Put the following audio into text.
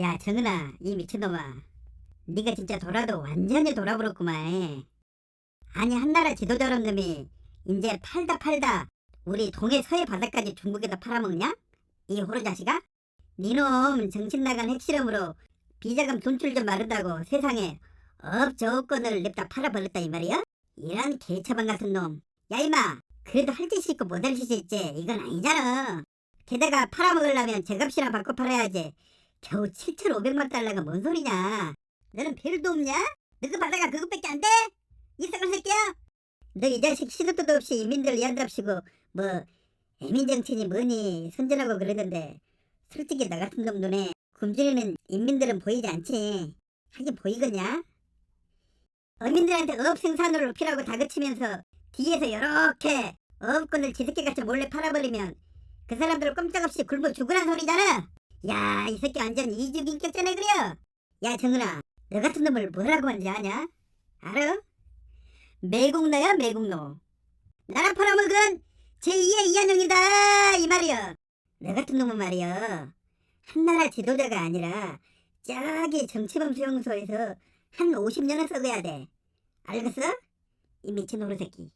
야 정은아 이 미친놈아 네가 진짜 돌아도 완전히 돌아버렸구만 아니 한나라 지도자란 놈이 이제 팔다 팔다 우리 동해 서해 바다까지 중국에다 팔아먹냐? 이 호로 자식아? 니놈 정신 나간 핵실험으로 비자금 돈줄 좀 마른다고 세상에 업저업권을 냅다 팔아버렸다 이 말이야? 이런 개처방 같은 놈. 야 임마 그래도 할 짓이 있고 못할 짓이 있지 이건 아니잖아. 게다가 팔아먹으려면 제값이나 받고 팔아야지. 겨우 7,500만 달러가 뭔 소리냐? 너는 별도 없냐? 너그 바다가 그것밖에 안 돼? 이상한 새끼야? 너 이 자식 시도도 없이 이민들 이한답시고 뭐 애민 정치니 뭐니 선전하고 그러는데 솔직히 나 같은 놈 눈에 굶주리는 인민들은 보이지 않지. 하긴 보이겠냐? 어민들한테 어업 생산으로 높이라고 다그치면서 뒤에서 이렇게 어업권을 지새끼같이 몰래 팔아버리면 그 사람들 꼼짝없이 굶어 죽으란 소리잖아. 야, 이 새끼 완전 이중 인격자네 그려. 야, 정은아, 너 같은 놈을 뭐라고 하는지 아냐? 알아? 매국노야, 매국노. 나라 팔아먹은 제2의 이한용이다 이 말이야. 너 같은 놈은 말이야. 한나라 지도자가 아니라 저기 정치범 수용소에서 한 50년은 썩어야 돼. 알겠어? 이 미친 호루 새끼.